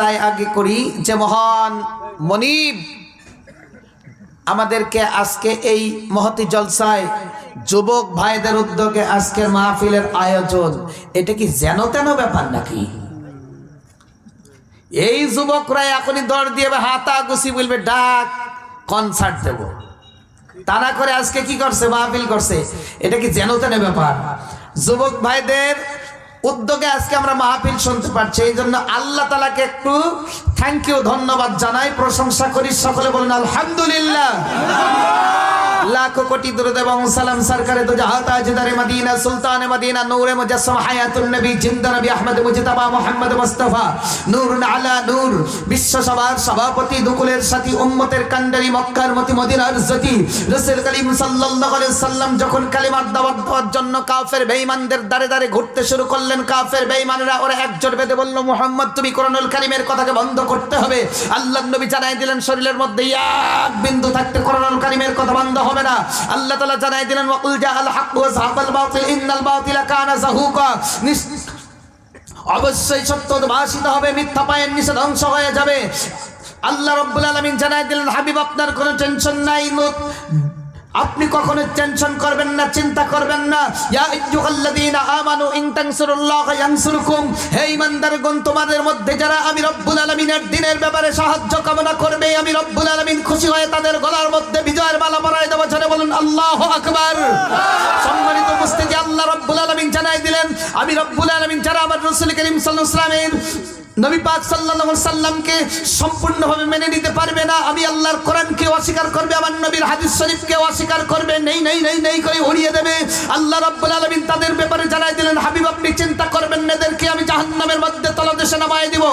দায় আগে করি, যে মহান মনিব আমাদেরকে আজকে এই মহতি জলসায় যুবক ভাইদের উদ্যোগে আজকের মাহফিলের আয়োজন। এটা কি যেন তেন ব্যাপার নাকি? এই যুবকরা এখনই দর দিয়ে হাতা গুছি বলবে, ডাক কনসার্ট দেব। তারা করে আজকে কি করছে, মাহফিল করছে? এটা কি যেন তেন ব্যাপার? যুবক ভাইদের উদ্যোগে আজকে আমরা মাহফিল শুনতে পারছি এই জন্য আল্লাহ তালাকে একটু থ্যাংক ইউ ধন্যবাদ জানাই, প্রশংসা করি সকলে বলুন, আলহামদুলিল্লাহ। লাখো কোটি দরুদ এবং সালাম সরকারে তো জাহাত আজদারে মদিনা, সুলতান মদিনা, নূরে মুজাসসাম হায়াতুন নবী, জিন্দা নবী আহমদ মুজতাবা মুহাম্মদ মুস্তাফা। নূর আলা নূর, বিশ্ব সভার সভাপতি দুকুলের সাথী, উম্মতের কান্ডারি মক্কার মতি, মদিনার জ্যোতি। রাসূল করিম সাল্লাল্লাহু আলাইহি সাল্লাম যখন কালিমার দাওয়াত দেওয়ার জন্য কাফের বেঈমানদের দাঁড়ে দাঁড়ে ঘুরতে শুরু করলেন, কাফের বেঈমানরা ওরা একজোট বেঁধে বলল, মুহাম্মদ, তুমি কোরআনুল কারিমের কথাকে বন্ধ করতে হবে। আল্লাহ নবী জানাই দিলেন, শরীরের মধ্যে এক বিন্দু থাকতে কোরআনুল কারিমের কথা বন্ধ হবে না। আল্লাহ তাআলা জানাই দিলেন, ওয়াকুল জাআল হক ওয়া যাহাবাল বাতিল, ইন্নাল বাতিলা কানা যাহুকা। অবশ্যই সত্য ভাষিত হবে, মিথ্যা পায়ের নিচে ধ্বংস হয়ে যাবে। আল্লাহ রব্বুল আলমিন জানাই দিলেন, হাবিব আপনার কোনো টেনশন নাই আপনি কখনো টেনশন করবেন না, চিন্তা করবেন না। ইয়া আইয়ুহাল্লাযীনা আমানু ইন তানসুরুল্লাহা ইয়ানসুরকুম। হে ঈমানদারগণ, তোমাদের মধ্যে যারা আমি রব্বুল আলামিনের দিনের ব্যাপারে সাহায্য কামনা করবে, আমি রব্বুল আলামিন খুশি হয়ে তাদের গলার মধ্যে বিজয়ের মালা পরায় দেব। জোরে বলুন, আল্লাহু আকবার। সম্মানিত উপস্থিতি আল্লাহ রব্বুল আলামিন জানাই দিলেন। আমি রব্বুল আলামিন যারা আমার রাসূল করিম সাল্লাল্লাহু আলাইহি ওয়াসাল্লামের নবী পাক আলাইহি সাল্লামকে সম্পূর্ণভাবে মেনে নিতে পারবে না। আমি আল্লাহর কোরআনকে অস্বীকার করবে, আমার নবীর হাদিস শরীফকে অস্বীকার করবে। নেই নেই নেই নেই করে উড়িয়ে দেবে। আল্লাহ রাব্বুল আলামিন তাদের ব্যাপারে জানাই দিলেন, হাবিব, আপনি চিন্তা করবেন না, এদেরকে আমি জাহান্নামের মধ্যে তলদেশে নামায় দিব।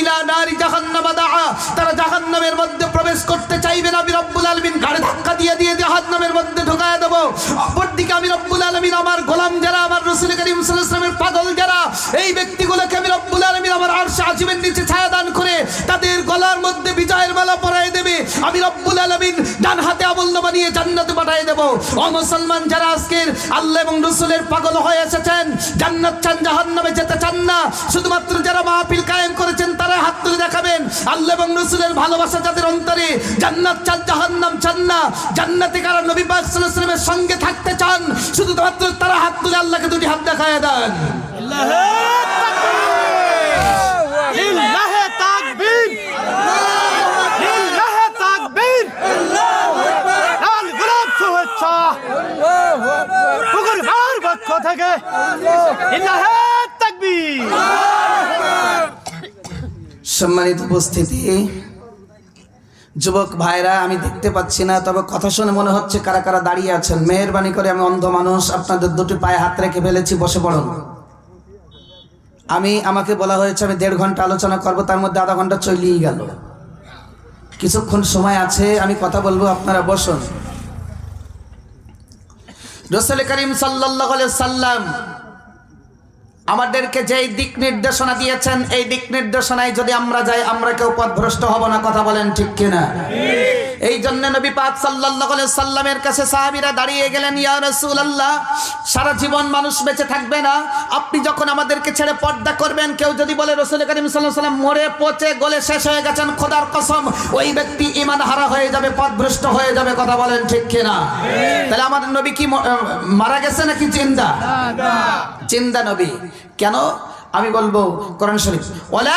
ইলা নারি জাহান্নাম দাআ। তারা জাহান্নামের মধ্যে প্রবেশ করতে চাইবে না, আমি রব্বুল আলামিন গাড়ি ধাক্কা দিয়ে দিয়ে জাহান্নামের মধ্যে ঢুকায় দেব। অপরদিকে আমি রব্বুল আলামিন, আমার গোলাম যারা, আমার রাসূল করিম ওয়াসাল্লামের পাগল যারা, এই ব্যক্তিগুলোকে আমি রব্বুল আলামিন আমার আরশে আজিমের নিচে ছায়া দান করে তাদের গলার মধ্যে বিজয়ের মালা পরায় দেবে। আমি রব্বুল আলামিন ডান হাতে আমূল্য বানিয়ে জান্নাতে পাঠিয়ে দেব। ও মুসলমান, যারা আজকের আল্লাহ এবং রসুলের পাগল হয়ে এসেছেন, জান্নাত চান, জাহান্নামে যেতে চান না। শুধুমাত্র যারা মাহফিল কায়েম করেছেন তারা হাত তুলে দেখাবেন। আল্লাহ এবং রসুলের ভালোবাসা যাদের অন্তরে, জান্নাত চান, জাহান্নাম চান না। জান্নাতে কারা নবী পাক সাল্লাল্লাহু আলাইহি ওয়াসাল্লামের সঙ্গে থাকতে চান, শুধুমাত্র তারা হাত তুলে আল্লাহকে দুটি হাত দেখায় দেন। লিল্লাহে তাকবীর লিল্লাহে তাকবীর লাল গোলাপ শুভেচ্ছা পুকুর মার সম্মানিত উপস্থিতি, যুবক ভাইরা, আমি দেখতে পাচ্ছি না, তবে কথা শুনে মনে হচ্ছে কারা কারা দাঁড়িয়ে আছেন। মেহরবানি করে আমি অন্ধ মানুষ, আপনাদের দুটি পায়ে হাত রেখে ফেলেছি, বসে পড়ুন। আমি, আমাকে বলা হয়েছে, আমি দেড় ঘণ্টা আলোচনা করব, তার মধ্যে আধা ঘণ্টা চলেই গেল। কিছুক্ষণ সময় আছে, আমি কথা বলব, আপনারা বসুন। রসুল করিম সাল্লাহ সাল্লাম আমাদেরকে যেই দিক নির্দেশনা দিয়েছেন, এই দিক নির্দেশনায় যদি আমরা যাই, আমরা কেউ পথভ্রষ্ট হব না, কথা বলেন ঠিক কিনা? এই জন্য নবী পাক সাল্লাল্লাহু আলাইহি সাল্লামের কাছে সাহাবীরা দাঁড়িয়ে গেলেন ইয়া রাসূলুল্লাহ সারা জীবন মানুষ বেঁচে থাকবে না। আপনি যখন আমাদেরকে ছেড়ে পর্দা করবেন কেউ যদি বলে রাসূল করিম সাল্লাল্লাহু আলাইহি সাল্লাম মরে পচে গলে শেষ হয়ে গেছেন খোদার কসম ওই ব্যক্তি ঈমান হারা হয়ে যাবে পথভ্রষ্ট হয়ে যাবে কথা বলেন ঠিক কিনা? তাহলে আমাদের নবী কি মারা গেছে নাকি জিন্দা? জিন্দা। নবী। কেন? আমি বলব কোরআন শরীফ। ওয়ালা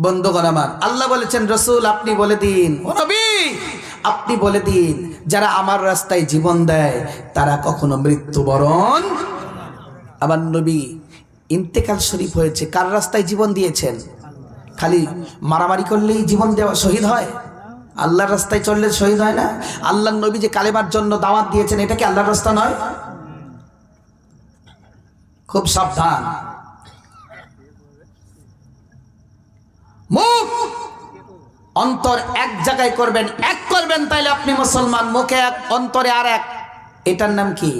বন্ধুগণ আমার, আল্লাহ বলেছেন, রসুল, আপনি বলে দিন। ও নবী! আপনি বলে দিন, যারা আমার রাস্তায় জীবন দেয়, তারা কখনো মৃত্যুবরণ আমার নবী, ইন্তেকাল শরীফ হয়েছে, কার রাস্তায় জীবন দিয়েছেন? খালি মারামারি করলেই জীবন দেওয়া শহীদ হয়? আল্লাহর রাস্তায় চললে শহীদ হয় না? আল্লাহর নবী যে কালেমার জন্য দাওয়াত দিয়েছেন, এটা কি আল্লাহর রাস্তা নয়? খুব সাবধান। মুখ। অন্তর এক জায়গায় করবেন, এক করবেন, তাইলে আপনি মুসলমান। মুখে এক, অন্তরে আর এক। এটার নাম কি?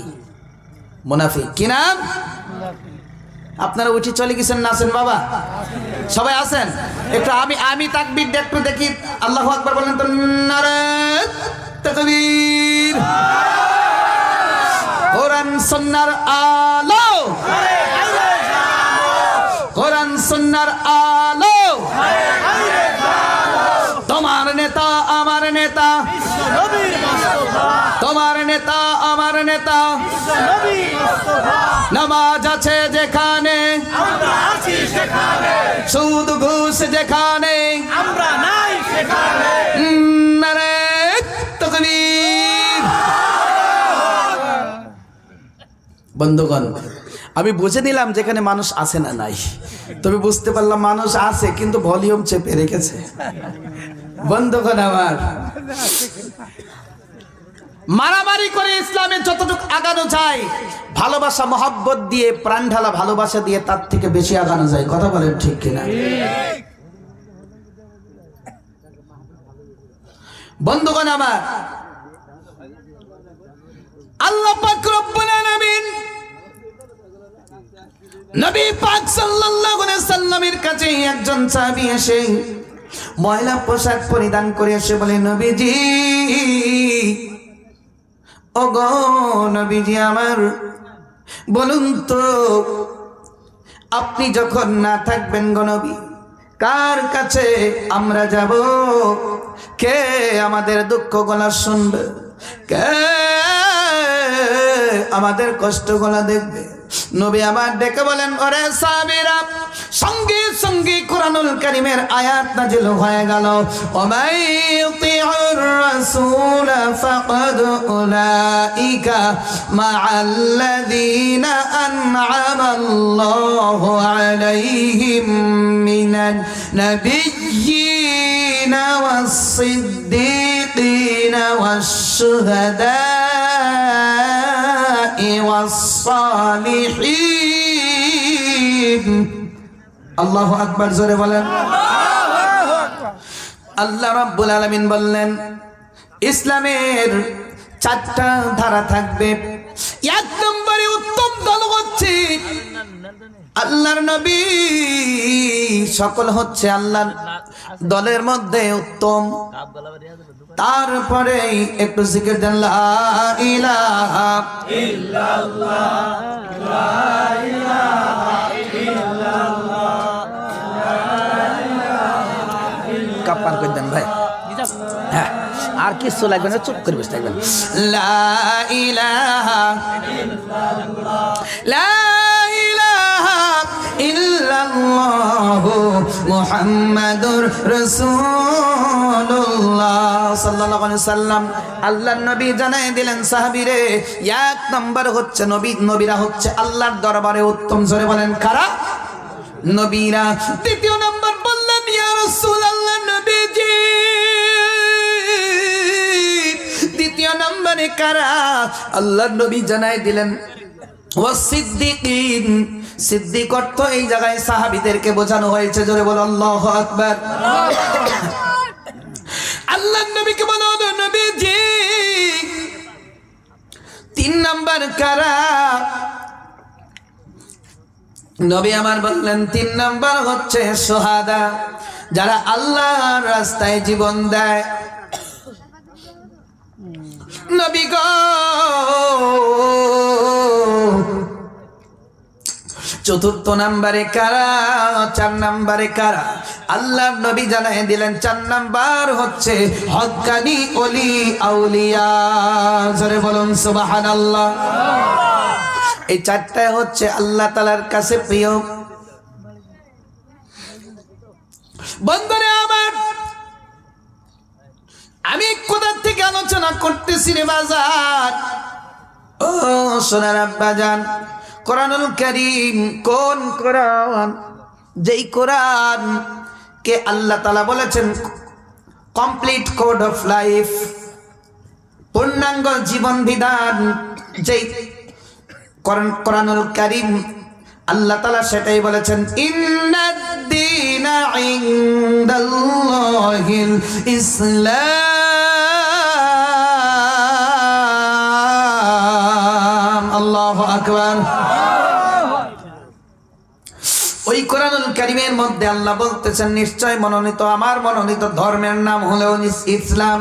মুনাফি কি নাম? আপনারা উঠে চলে গেছেন না আছেন বাবা? সবাই আছেন? একটু আমি আমি তাকবীর একটু দেখি। আল্লাহ আকবার বলেন তো তাকবীর। কোরআন সুন্নাহর আলো। কোরআন সুন্নাহর আলো তোমার নেতা আমার নেতা। তোমার নেতা, আমার নেতা। নামাজ আছে যেখানে। সুদ, ঘুষ যেখানে। আমরা নাই সেখানে বন্ধুগণ, আমি বুঝে নিলাম যেখানে মানুষ আছে না নাই। তবে বুঝতে পারলাম মানুষ আছে, কিন্তু ভলিউম চেপে রেখেছে। বন্ধুগণ আমার, মারামারি করে ইসলামে যতটুকু আগানো যায়, ভালোবাসা, মহাব্বত দিয়ে, প্রাণ ঢালা ভালোবাসা দিয়ে তার থেকে বেশি আগানো যায়। কথা বলেন ঠিক কিনা? বন্ধুগণ আমার, আল্লাহ নবী পাক সাল্লাল্লাহু আলাইহি সাল্লামের কাছে একজন সাহাবী এসে ময়লা পোশাক পরিধান করে এসে বলে, নবীজি ও গো নবীজি আমার, বলুন তো, আপনি যখন না থাকবেন গো নবী, কার কাছে আমরা যাব? কে আমাদের দুঃখ গলা শুনবে? কে আমাদের কষ্ট গলা দেখবে? নবী আমার ডেকে বলেন, ওরে সাবিরা সঙ্গে সঙ্গে কোরআনুল কারিমের আয়াত নাজিল হয়ে গেল। ওমাই ইউতিউর রাসূল ফাকাদ উলাইকা মাআল্লাযীনা আন'আমা আল্লাহু আলাইহিম মিনান নাবিয়্যিনা ওয়াস-সিদ্দীকিনা ওয়াশ-শুহাদা'i ওয়াস-সালিহিন। আল্লাহু আকবার জোরে বলেন। আল্লাহ রাব্বুল আলামিন বললেন, ইসলামের চারটা ধারা থাকবে। এক নম্বরে উত্তম দল হচ্ছে আল্লাহর নবী। সকল হচ্ছে আল্লাহর দলের মধ্যে উত্তম। তারপরে একটু জিকির দেন আর কিছু লাগবে না, চুপ করে বসে থাকবেন। আল্লাহর জানাই দিলেন এক নাম্বার হচ্ছে নবী, নবীরা হচ্ছে আল্লাহর দরবারে উত্তম, জোরে বলেন, কারা? নবীরা। দ্বিতীয় নম্বর বললেন, ইয়া রাসূলুল্লাহ নবীজি। দ্বিতীয় নম্বরে কারা? আল্লাহর নবী জানাই দিলেন ও সিদ্দিকিন। সিদ্দিক অর্থ এই জায়গায় সাহাবীদেরকে বোঝানো হয়েছে। জোরে আল্লাহু আল্লাহর নবীকে বলো নবীজি। তিন নাম্বার কারা? নবী আমার বললেন, তিন নাম্বার হচ্ছে সোহাদা। যারা আল্লাহর রাস্তায় জীবন দেয় নবী গো। চতুর্থ নাম্বারে কারা, চার নাম্বারে কারা? আল্লাহ নবী জানাই দিলেন, চার নাম্বার হচ্ছে হক্কানি অলি আউলিয়া। বলুন সুবাহান আল্লাহ এই চারটায় হচ্ছে আল্লাহ তালার কাছে প্রিয়। আমার আমি কোথা থেকে আলোচনা করতেছি রে বাজার? ও, সোনার আব্বাজান কোরআনুল করিম কোন কোরআন? যেই কোরআন কে আল্লাহ তালা বলেছেন, কমপ্লিট কোড অফ লাইফ, পূর্ণাঙ্গ জীবন বিধান যেই কোরআন, কোরআনুল করিম আল্লাহ তালা সেটাই বলেছেন ইসলাম। আল্লাহ আকবার। ওই কোরআনুল কারিমের মধ্যে আল্লাহ বলতেছেন, নিশ্চয় মনোনীত, আমার মনোনীত ধর্মের নাম হলো ইসলাম।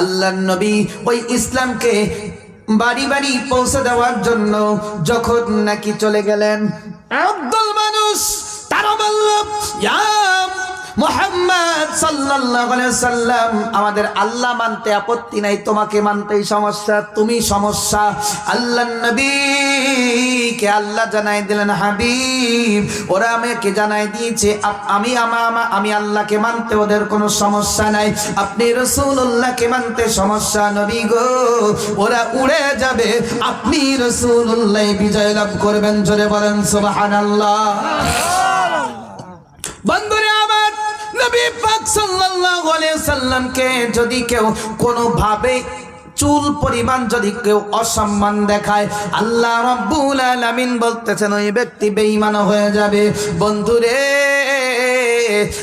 আল্লাহ নবী ওই ইসলামকে বাড়ি বাড়ি পৌঁছে দেওয়ার জন্য যখন নাকি চলে গেলেন আব্দুল মানুষ তারা বলল মোহাম্মদ সাল্লাল্লাহু সাল্লাম আমাদের আল্লাহ মানতে আপত্তি নাই, তোমাকে মানতেই সমস্যা, তুমি সমস্যা। আল্লাহ নবী কে আল্লাহ জানাই দিলেন, হাবিব, ওরা আমাকে জানাই দিয়েছে আমি আমা আমা- আল্লাহকে মানতে ওদের কোনো সমস্যা নাই। আপনি রসুল্লাহকে মানতে সমস্যা, নবী গো, ওরা উড়ে যাবে। আপনি রসুল্লাহ বিজয় লাভ করবেন, জোরে বলেন, সুবহানাল্লাহ। বন্ধুরে আমার নবী পাক সাল্লাল্লাহু আলাইহি সাল্লামকে যদি কেউ কোনোভাবে চুল পরিমাণ যদি কেউ অসম্মান দেখায়, আল্লাহ রাব্বুল আলামিন বলতেছেন, ওই ব্যক্তি বেঈমান হয়ে যাবে। বন্ধুরে,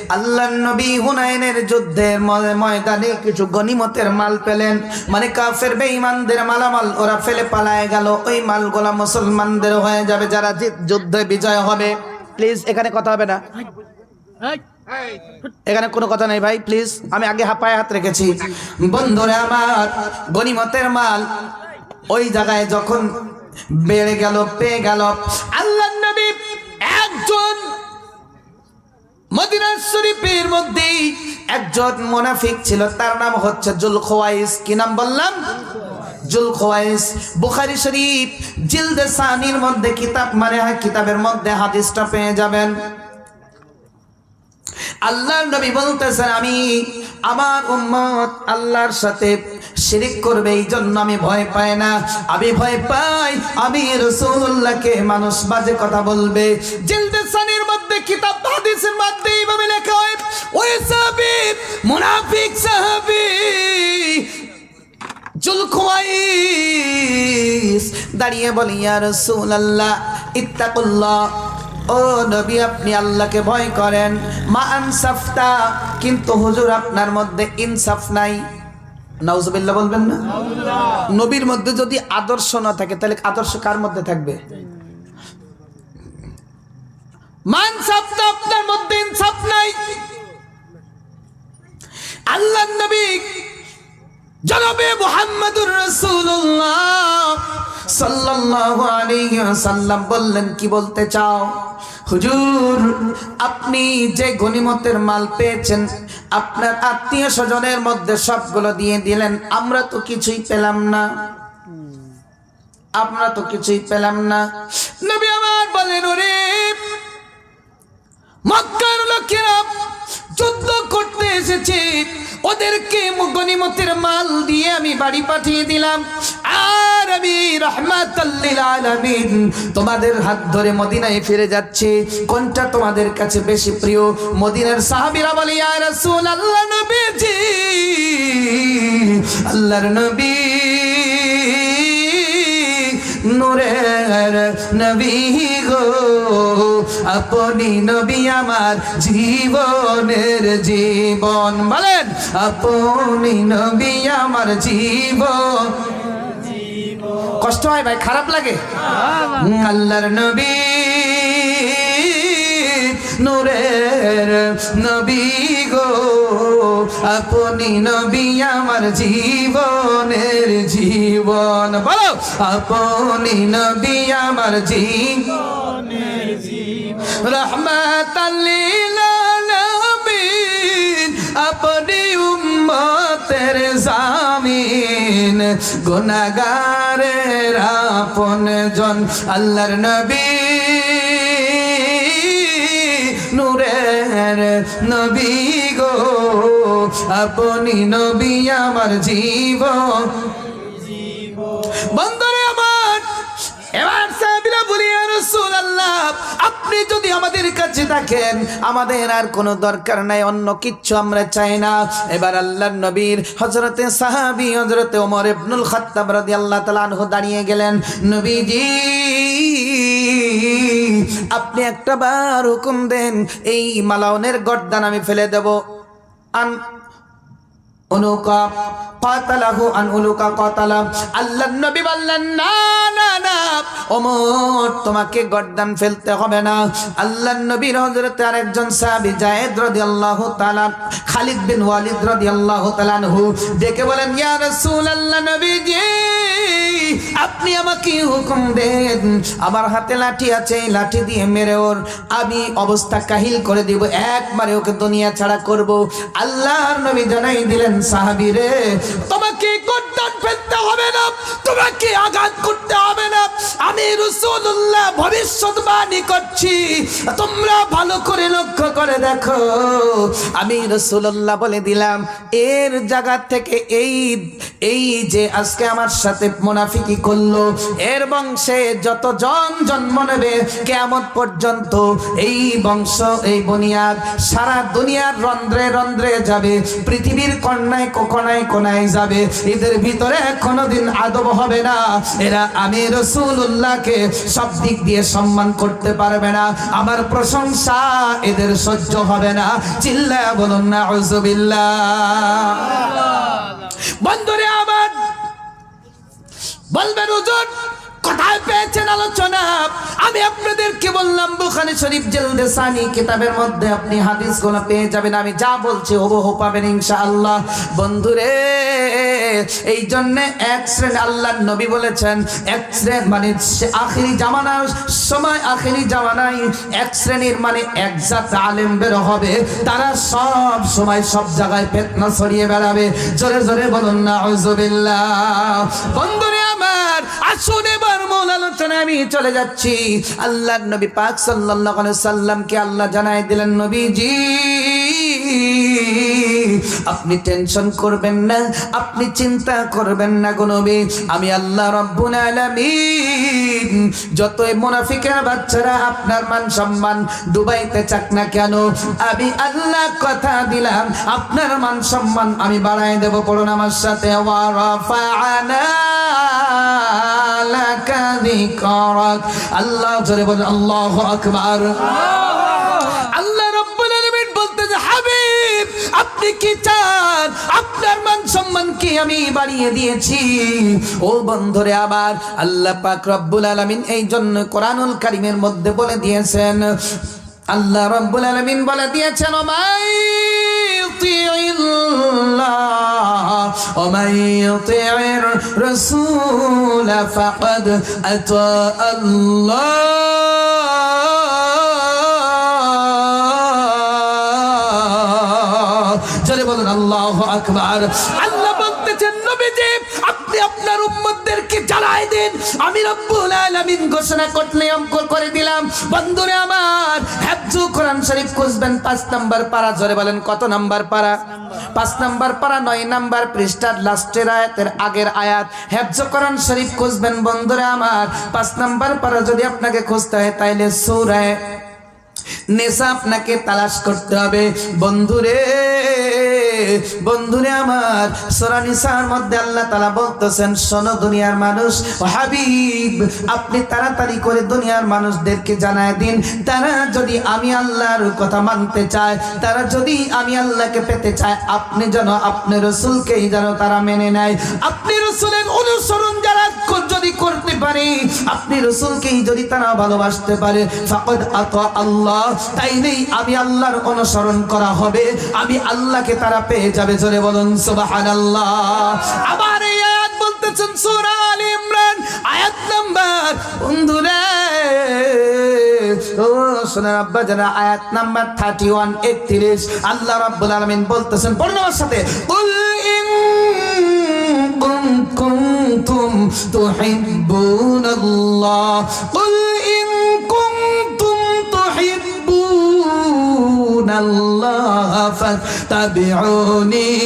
আল্লাহ নবী হুনাইনের যুদ্ধের ময়- ময়দানে কিছু গনিমতের মাল পেলেন। মানে কাফের বেঈমানদের মালামাল, ওরা ফেলে পালায় গেল। ওই মালগুলা মুসলমানদের হয়ে যাবে, যারা যুদ্ধে বিজয় হবে। প্লিজ, এখানে কথা হবে না। এখানে কোনো কথা নেই ভাই প্লিজ আমি আগে হাপায় হাত রেখেছি। বন্ধুরে আমার গনিমতের মাল, ওই জায়গায় যখন বেড়ে গেল, পেয়ে গেল, আল্লাহ নবী একজন মদিনা শরীফের মধ্যে একজন মোনাফিক ছিল, তার নাম হচ্ছে জুল খোয়াইস কি নাম বললাম? জুল খোয়াইস বুখারী শরীফ, জিলদে সানির মধ্যে কিতাব মানে হয় কিতাবের মধ্যে হাদিসটা পেয়ে যাবেন। আল্লাহর নবী বলতেছেন, আমি আমার উম্মত আল্লাহর সাথে শিরিক করবে এই জন্য আমি ভয় পাই না। আমি ভয় পাই, আমি রসুল্লাহকে মানুষ বাজে কথা বলবে। জিলদে সানির মধ্যে, কিতাব, হাদিসের মধ্যে এইভাবে লেখা হয়, ওই সাহাবী মুনাফিক সাহাবী জুলখুয়াইস দাঁড়িয়ে বলি, ইয়া রাসূলুল্লাহ, ইত্তাকুল্লাহ। ও নবী, আপনি আল্লাহকে ভয় করেন। মা আনসাফতা, কিন্তু হুজুর আপনার মধ্যে ইনসাফ নাই। নাউজুবিল্লাহ বলবেন না? নবীর মধ্যে যদি আদর্শ না থাকে, তাহলে আদর্শ কার মধ্যে থাকবে? মান আপনার মধ্যে ইনসাফ নাই। আল্লাহ নবী জনাবে মুহাম্মদুর রাসূলুল্লাহ সাল্লাল্লাহু আলাইহি ওয়াসাল্লাম বললেন, কি বলতে চাও? হুজুর, আপনি যে গনিমতের মাল পেয়েছেন, আপনার আত্মীয় স্বজনের মধ্যে সবগুলো দিয়ে দিলেন, আমরা তো কিছুই পেলাম না। আমরা তো কিছুই পেলাম না। নবী আমার বলেন, ওরে মক্কার লোকেরা যুদ্ধ করতে এসেছে। ওদেরকে গনিমতের মাল দিয়ে আমি বাড়ি পাঠিয়ে দিলাম। আর আমি রহমাতাল্লিল তোমাদের হাত ধরে মদিনায় ফিরে যাচ্ছে। কোনটা তোমাদের কাছে বেশি প্রিয়? মদিনার সাহাবিরা বলে রসুল আল্লাহ নবীজি, আল্লাহর নবী। নূরের নবী গো আপনি নবী আমার জীবনের জীবন। বলেন আপনি নবী আমার জীবন। কষ্ট হয় ভাই খারাপ লাগে? আল্লাহর নবী। নূরের নবী গো, আপনি নবী আমার জীবনের জীবন। বলো, আপনি নবী আমার জীবন। রহমাতাল্লিল আলামিন আপনি উম্মতের জামিন। গুনাহগারের আপন জন আল্লাহর নবী। নূরের নবী গো, আপনি নবী আমার জীব বন্ধুরে আমার, এবার আপনি যদি আমাদের কাছে থাকেন, আমাদের আর কোনো দরকার নাই, অন্য কিচ্ছু আমরা চাই না। এবার আল্লাহর নবীর হযরতে সাহাবী, হযরতে ওমর ইবনুল খাত্তাব রাদিয়াল্লাহু তাআলা আনহু দাঁড়িয়ে গেলেন, নবীজি আপনি একটা বার হুকুম দেন এই মালাউনের গর্দান আমি ফেলে দেব। আন উনুকা, কাতালাহু আন উলুকা কাতালা। আল্লাহ নবী বললেন, না না না, ওমর, তোমাকে গর্দান ফেলতে হবে না। আল্লাহ নবীর হযরতে আরেকজন সাহাবী জায়েদ রাদিয়াল্লাহু তাআলা, খালিদ বিন ওয়ালিদ রাদিয়াল্লাহু তাআলা আনহু ডেকে বলেন, ইয়া রাসূলুল্লাহ নবীজি, আপনি আমাকে হুকুম দেন। আমার হাতে লাঠি আছে লাঠি দিয়ে মেরে ওর আমি অবস্থা কাহিল করে দিব। একবারে ওকে দুনিয়া ছাড়া করব। আল্লাহর নবী জানাই দিলেন সাহাবী রে, তোমাকে গর্দান ফেলতে হবে না, তোমাকে আঘাত করতে হবে না। আমি রাসূলুল্লাহ ভবিষ্যৎবাণী করছি, তোমরা ভালো করে লক্ষ্য করে দেখো। আমি রাসূলুল্লাহ বলে দিলাম, এর জায়গা থেকে এই এই যে আজকে আমার সাথে মুনাফিকি করল, এর বংশে যত জন জন্ম নেবে কেমন পর্যন্ত এই বংশ, এই বুনিয়াদ সারা দুনিয়ার রন্ধ্রে রন্ধ্রে যাবে, পৃথিবীর কন্যায় কোকনায় কোনায় যাবে। এদের ভিতরে কোনোদিন আদব হবে না। এরা আমি রসুল্লাহকে সব দিক দিয়ে সম্মান করতে পারবে না। আমার প্রশংসা এদের সহ্য হবে না। চিল্লা বলুন না বন্ধুরে আমার, বলবেন, হুজুর কোথায় পেয়েছেন আলোচনা। আমি আপনাদেরকে বললাম শরীফ জেলদে সানি কিতাবের মধ্যে আপনি পেয়ে যাবেন। আমি যা বলছি পাবেন বন্ধুরে এই জন্য এক শ্রেণি নবী বলেছেন, এক শ্রেণি মানে জামানার সময় এক শ্রেণির মানে এক জাত আলেম বের হবে। তারা সব সময় সব জায়গায় ফেতনা ছড়িয়ে বেড়াবে। জোরে জোরে বলুন না বন্ধুরে আমার আসুন এবার মূল আলোচনায় আমি চলে যাচ্ছি। আল্লাহর নবী পাক সাল্লাল্লাহু আলাইহি সাল্লামকে আল্লাহ জানাই দিলেন, নবীজি। আপনি টেনশন করবেন না আপনি চিন্তা করবেন না গো নবী। আমি আল্লাহ রাব্বুল আলামিন। যতই মুনাফিকের বাচ্চারা আপনার মান সম্মান ডুবাইতে চাক না কেন আমি আল্লাহ কথা দিলাম আপনার মান সম্মান আমি বাড়াই দেব। পড়ুন আমার সাথে লাকা যিকরাক। আল্লাহ জোরে বলেন আল্লাহু আকবার। আল্লাহ আপনি কি চান আপনার মান সম্মান কি আমি বাড়িয়ে দিয়েছি ও বন্ধুরে আবার আল্লাহ পাক রব্বুল আলামিন এই জন্য কোরআনুল কারীমের মধ্যে বলে দিয়েছেন আল্লাহ রব্বুল আলামিন বলে দিয়েছেন ওমাই ومن يطع الرسول فقد أطاع الله আকবার। আল্লাহ বলতেছেন, নবীজি, আপনি আপনার উম্মতদেরকে জানাই দিন। আমি রব্বুল আলামিন ঘোষণা করলে অঙ্কর করে দিলাম। বন্ধুরে আমার, হেফজু কোরআন শরীফ খুঁজবেন, পাঁচ নাম্বার পারা, জোরে বলেন, কত নাম্বার পারা? পাঁচ নাম্বার পারা, নয় নাম্বার পৃষ্ঠার লাস্টের আয়াতের আগের আয়াত। হেফজ কোরআন শরীফ খুঁজবেন, বন্ধুরে আমার, পাঁচ নাম্বার পারা যদি আপনাকে খুঁজতে হয়, তাইলে সূরায় নেশা আপনাকে তালাশ করতে হবে। বন্ধুরে বন্ধুরে আমার, সোরা নিসার মধ্যে আল্লাহ তালা বলতেছেন, শোনো দুনিয়ার মানুষ হাবিব, আপনি তাড়াতাড়ি করে দুনিয়ার মানুষদেরকে জানায় দিন। তারা যদি আমি আল্লাহর কথা মানতে চায়, তারা যদি আমি আল্লাহকে পেতে চায়, আপনি যেন আপনি রসুলকেই যেন তারা মেনে নেয়। আপনি রসুলের অনুসরণ যারা যদি করতে পারে, আপনি রসুলকেই যদি তারা ভালোবাসতে পারে, ফাকদ আত আল্লাহ তাই নেই আমি আল্লাহর অনুসরণ করা হবে আমি আল্লাহকে তারা পেয়ে যাবে জোরে বলুন সুবহানাল্লাহ আবার এই আয়াত বলতেছেন সূরা আলে ইমরান আয়াত নাম্বার বন্ধুরে ও সোনার আব্বা জানা আয়াত নাম্বার 31 31 আল্লাহ রাব্বুল আলামিন বলতেছেন পড়ুন আমার সাথে কুল ইন كنتم تحبون الله قل الله فاتبعوني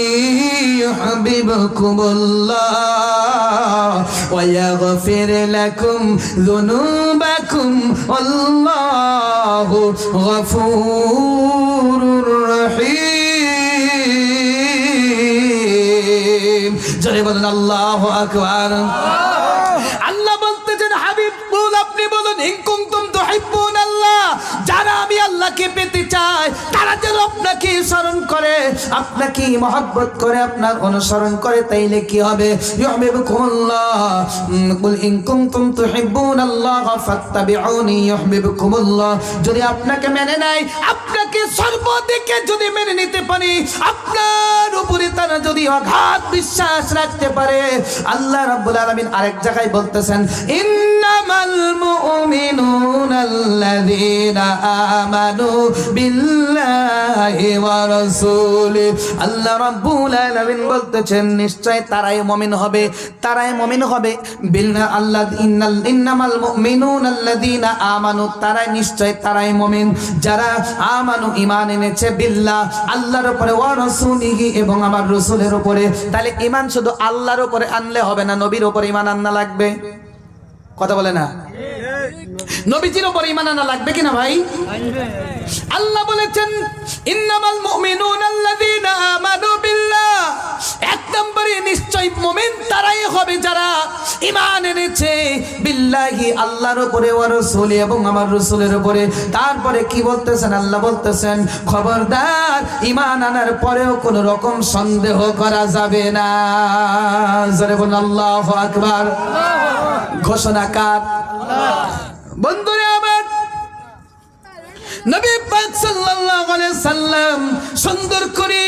يحببكم الله ويغفر لكم ذنوبكم والله غفور রহিম জোরে বলুন আল্লাহ আকবার আল্লাহ বলতেছেন হাবিব বল আপনি বলুন ইন কুনতুম তুহিব্বুন আল্লাহ যারা আমি আল্লাহকে পেতে চাই, তারা যেন আপনাকে স্মরণ করে, আপনাকে মহব্বত করে, আপনার অনুসরণ করে, তাইলে কি হবে? যদি আপনাকে মেনে নেয়, আপনাকে সর্বদিকে যদি মেনে নিতে পারে, আপনার উপরে তারা যদি অগাধ বিশ্বাস রাখতে পারে, আল্লাহ রাব্বুল আলামিন আরেক জায়গায় বলতেছেন, ইন্নামাল মুমিনুনা আমানু বিল্লাহি ওয়া রাসূলি আল্লাহ রাব্বুল আলামিন বলতেছেন, নিশ্চয় তারাই মুমিন হবে। তারাই মুমিন হবে। বিল্লাহ আল্লাহ ইন্নাল, ইন্নামাল মুমিনুনা আল্লাযীনা আমানু, তারাই নিশ্চয় তারাই মুমিন। যারা আমানু ঈমান এনেছে বিল্লাহ আল্লাহর উপরে, ওয়া রাসূলিহি এবং আমার রাসূলের উপরে, তাহলে ঈমান শুধু আল্লাহর উপরে আনলে হবে না, নবীর উপরে ঈমান আননা লাগবে? কথা বলে না? নবীজির উপর ইমান আনা লাগবে কিনা ভাই? আল্লাহ বলেছেন ইন্নামাল মুমিনুন আল্লাযীনা আমানু বিল্লাহ। এক নম্বরে নিশ্চয় মুমিন তারাই হবে যারা ঈমান এনেছে বিল্লাহি আল্লাহর উপরে ওয়া রাসূলি এবং আমার রাসূলের উপরে। তারপরে কি বলতেছেন? আল্লাহ বলতেছেন খবরদার ইমান আনার পরেও কোনো রকম সন্দেহ করা যাবে না। জোরে বলুন আল্লাহু আকবার। ঘোষণা কার? বন্ধুরা আমার, নবী পাক সাল্লাল্লাহু আলাইহি সাল্লাম সুন্দর করে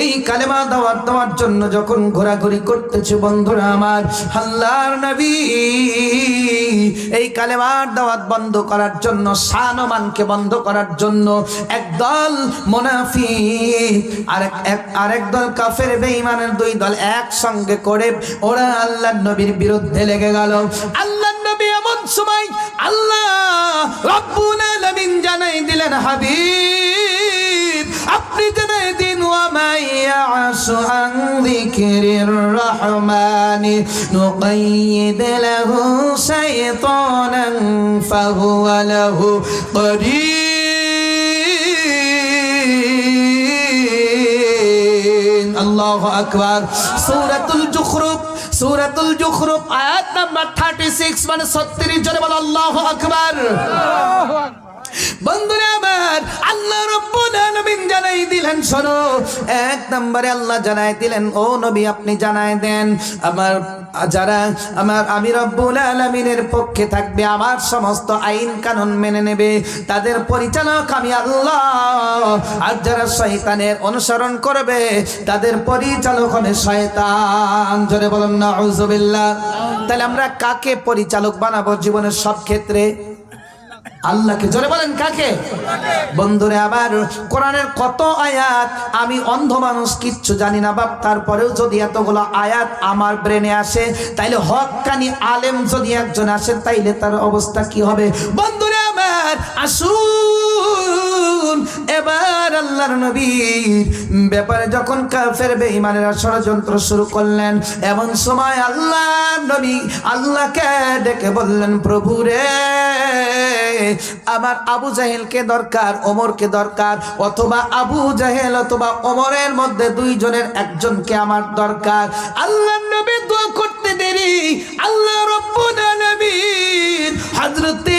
এই কালেমা দাওয়াত দেওয়ার জন্য যখন ঘোরাঘুরি করতেছে বন্ধুরা আমার, আল্লাহর নবী এই কালেমার দাওয়াত বন্ধ করার জন্য শানমানকে বন্ধ করার জন্য একদল মুনাফিক, আরেক এক- আরেক দল কাফের, বেঈমানের দুই দল একসঙ্গে করে ওরা আল্লাহর নবীর বিরুদ্ধে লেগে গেল। আল্লাহর নবী এমন সময় আল্লাহ রব্বুল আলামিন জানাই দিলেন, হাবিব, আপনি জানাই দিন ওয়ামাই ইয়াশু আন যিকরির রহমানি লাহু শাইতানান ফাহুয়া লাহু আল্লাহু আকবার। সূরাতুল জুখরুফ। সূরাতুল জুখরুফ আয়াত নাম্বার 36 মানে 36 জোরে বলো আল্লাহু আকবার। বন্ধুরা আমার আল্লাহ রব্বুল আলামিন জানাই দিলেন, শোনো। এক নম্বরে আল্লাহ জানাই দিলেন, ও নবী, আপনি জানাই দেন, আমার, যারা আমার আমি রব্বুল আলামিনের পক্ষে থাকবে, আমার সমস্ত আইন কানুন মেনে নেবে। তাদের পরিচালক আমি আল্লাহ। আর যারা শয়তানের অনুসরণ করবে, তাদের পরিচালক হবে শয়তান। জোরে বলুন না তাহলে আমরা কাকে পরিচালক বানাবো জীবনের সব ক্ষেত্রে? আল্লাহকে জোরে বলেন, কাকে? বন্ধুরে, আবার কোরআনের কত আয়াত? আমি অন্ধ মানুষ, কিচ্ছু জানি না বাপ। তারপরেও যদি এতগুলো আয়াত আমার ব্রেনে আসে, তাইলে হকানি আলেম যদি একজন আসে, তাইলে তার অবস্থা কি হবে? বন্ধুরে আমার আসুন, এবার আল্লাহর নবীর ব্যাপারে যখন কাফের বেঈমানেরা ষড়যন্ত্র শুরু করলেন, এমন সময় আল্লাহ নবী আল্লাহকে ডেকে বললেন, প্রভু রে, আমার আবু জাহেলকে দরকার, ওমরকে দরকার, অথবা আবু জাহেল অথবা ওমরের মধ্যে দুইজনের একজনকে আমার দরকার। আল্লাহ নবী দোয়া করতে দেরি, আল্লাহ রব্বুল আলামিন হযরতে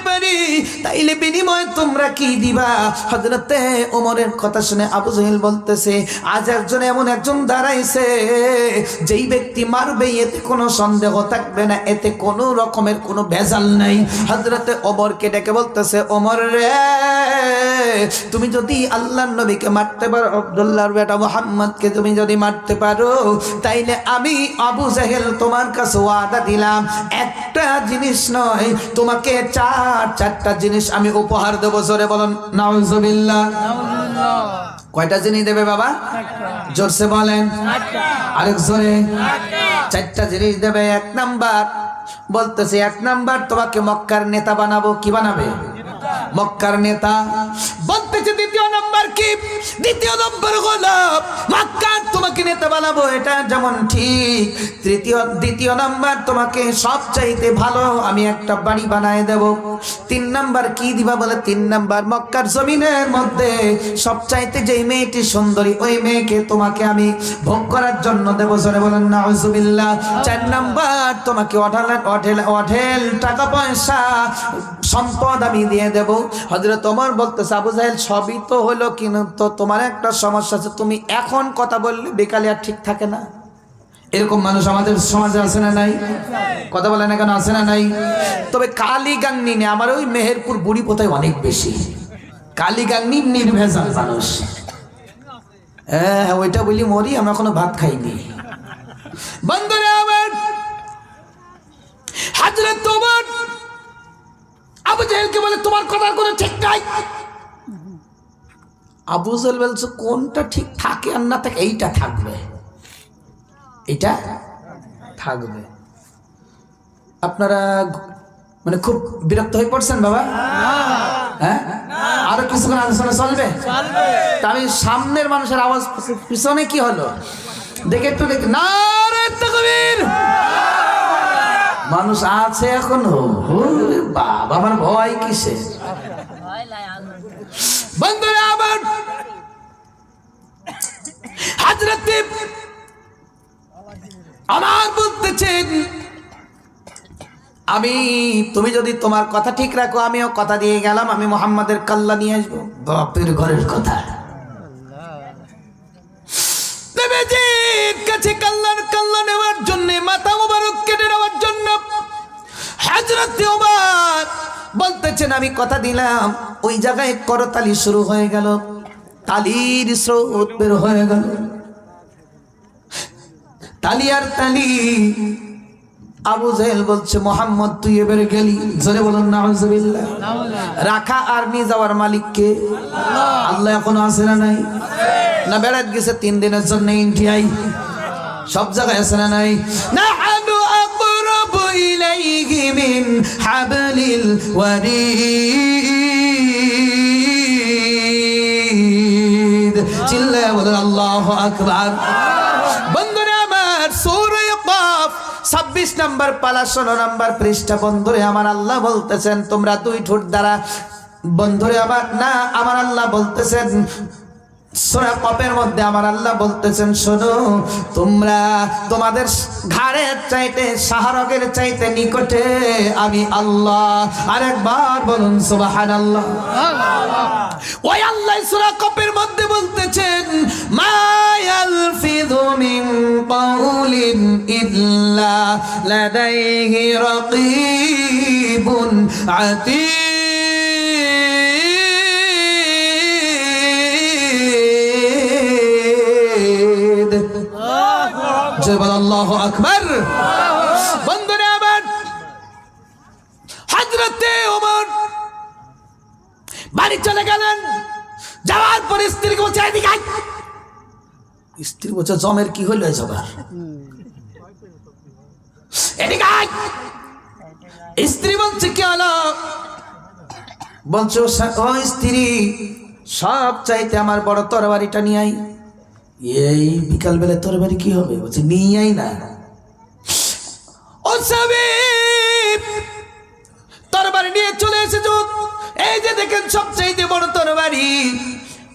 তাইলে বিনিময় তোমরা কি দিবা? হজরতে ওমরের কথা শুনে আবু জহিল বলতেছে, আজ একজন এমন একজন দাঁড়াইছে, যেই ব্যক্তি মারবে, এতে কোনো সন্দেহ থাকবে না, এতে কোনো রকমের কোনো ভেজাল নাই। হজরতে ওমরকে ডেকে বলতেছে, ওমর রে, তুমি যদি আল্লাহ নবীকে মারতে পারো, আব্দুল্লাহর বেটা মোহাম্মদকে তুমি যদি মারতে পারো, তাইলে আমি আবু জাহেল তোমার কাছে ওয়াদা দিলাম, একটা জিনিস নয়, তোমাকে চার চারটা জিনিস আমি উপহার দেবো, জোরে বলুন, নাউজুবিল্লাহ। কয়টা জিনিস দেবে বাবা? জোরসে বলেন। আরেক জোরে। চারটা জিনিস দেবে, এক নাম্বার। বলতেছে, এক নাম্বার, তোমাকে মক্কার নেতা বানাবো, কি বানাবে? মক্কার নেতা। বলতেছে দ্বিতীয় নাম্বার কি? দ্বিতীয় নম্বর হলো মক্কার তোমাকে নেতা বানাবো এটা যেমন ঠিক। তৃতীয়, দ্বিতীয় নাম্বার তোমাকে সব চাইতে ভালো আমি একটা বাড়ি বানায় দেব। তিন নাম্বার কি দিবা বলে? তিন নাম্বার মক্কার জমিনের মধ্যে সব চাইতে যেই মেয়েটি সুন্দরী, ওই মেয়েকে তোমাকে আমি ভোগ করার জন্য দেবো। জোরে বলেন না চার নাম্বার তোমাকে অঢেল অঢেল অঢেল টাকা পয়সা, সম্পদ আমি দিয়ে দেব। হজরত তোমার বলতেছে, আবু জাহেল সবই তো হলো কিন্তু তোমার একটা সমস্যা আছে, তুমি এখন কথা বললে বেকালে আর ঠিক থাকে না। এরকম মানুষ আমাদের সমাজে আছে না নাই? কথা বলে না কেন? আছে না নাই? তবে কালীগাংনি নে আমার ওই মেহেরপুর বুড়ি পোতায় অনেক বেশি। কালীগাংনি নির্ভেজাল মানুষ। হ্যাঁ ওইটা বলি মরি, আমরা এখনও ভাত খাইনি। বন্ধুরা আমার হাজরত তোমার আবু জাহেলকে বলে, তোমার কথার কোনো ঠিক নাই? আবু জাহেল বলছে কোনটা ঠিক থাকে আর না থাকে এইটা থাকবে। এটা থাকবে। আপনারা মানে খুব বিরক্ত হয়ে পড়ছেন বাবা? হ্যাঁ? আরও কিছুক্ষণ আলোচনা চলবে? আমি সামনের মানুষের আওয়াজ পিছনে কি হলো? দেখে একটু দেখ। না মানুষ আছে এখনও। বাবা আমার ভয় কিসে আমার বলতেছেন, আমি, তুমি যদি তোমার কথা ঠিক রাখো, আমিও কথা দিয়ে গেলাম, আমি মোহাম্মদের কাল্লা নিয়ে আসব। বাপের ঘরের কথা। কাছে কাল্লা নেওয়ার জন্য মাথা কেটে নেওয়ার জন্য বলতেছেন, আমি কথা দিলাম। ওই জায়গায় করতালি শুরু হয়ে গেল। তালির স্রোত বের হয়ে গেল। তালি আর তালি। আবু জাহেল বলছে, মোহাম্মদ, তুই এবারে গেলি? জোরে বলুন, নাউজুবিল্লাহ। রাখা আর নিয়ে যাওয়ার মালিককে। আল্লাহ এখনও আছে না নাই? না, বেড়াত গেছে, তিন দিনের জন্য ইন্ডিয়ায়। সব জায়গায় আছে না নাই? না ইলাইহি মিন হাবলিল ওয়ারিদ চিল্লায় বলেন আল্লাহু আকবার বন্ধুরা আমার সূরা কাফ ছাব্বিশ নাম্বার পালা, ষোলো নাম্বার পৃষ্ঠা। বন্ধুরে, আমার আল্লাহ বলতেছেন, তোমরা দুই ঠোঁট দ্বারা। বন্ধুরে, আমার না, আমার আল্লাহ বলতেছেন সোনা কপের মধ্যে আমার আল্লাহ বলতেছেন, শোনো, তোমরা তোমাদের ঘাড়ের চাইতে, শাহরগের চাইতে নিকটে আমি আল্লাহ। আরেকবার বলুন সুবাহান আল্লাহ ওই আল্লাহ সূরা কপের মধ্যে বলতেছেন মায়াল ফিদু কাউলিন ইল্লা লাদাইহি রাকিবুন আতীদ জয় বল আল্লাহু আকবার। বন্ধুরা আমার ওমর বাড়ি চলে গেলেন। যাওয়ার পরে স্ত্রীকে বলছে, এদিকে। স্ত্রী বলছে, জমের কি হইল সবার এদিকে। স্ত্রী বলছে, কি হলো? বলছে, ও স্ত্রী, সব চাইতে আমার বড় তরবারিটা নিয়ে আই এই বিকাল বেলা বাড়ি কি হবে? বলছে, নিয়ে আই না। ও স্বামী তরবারি নিয়ে চলে এসেছ? এই যে দেখেন, সবচাইতে বড় তরবারি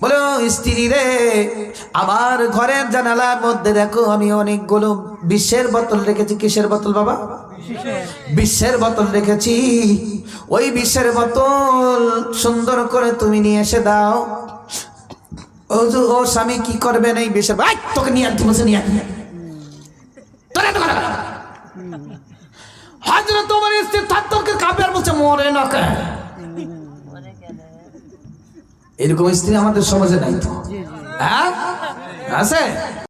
বলো, স্ত্রী রে, আমার ঘরের জানালার মধ্যে দেখো, আমি অনেকগুলো বিশ্বের বোতল রেখেছি। কিসের বোতল বাবা? বিশ্বের বোতল রেখেছি। ওই বিশ্বের বোতল সুন্দর করে তুমি নিয়ে এসে দাও। ও ও স্বামী কি করবে এই বিশ্বের আই, তোকে নিয়ে বসে নিয়ে তোরা তো হাজরা তোমার স্ত্রী থাকতে কাপে আর বলছে মরে না এরকম স্ত্রী আমাদের সমাজে নাই তো। হ্যাঁ? আছে?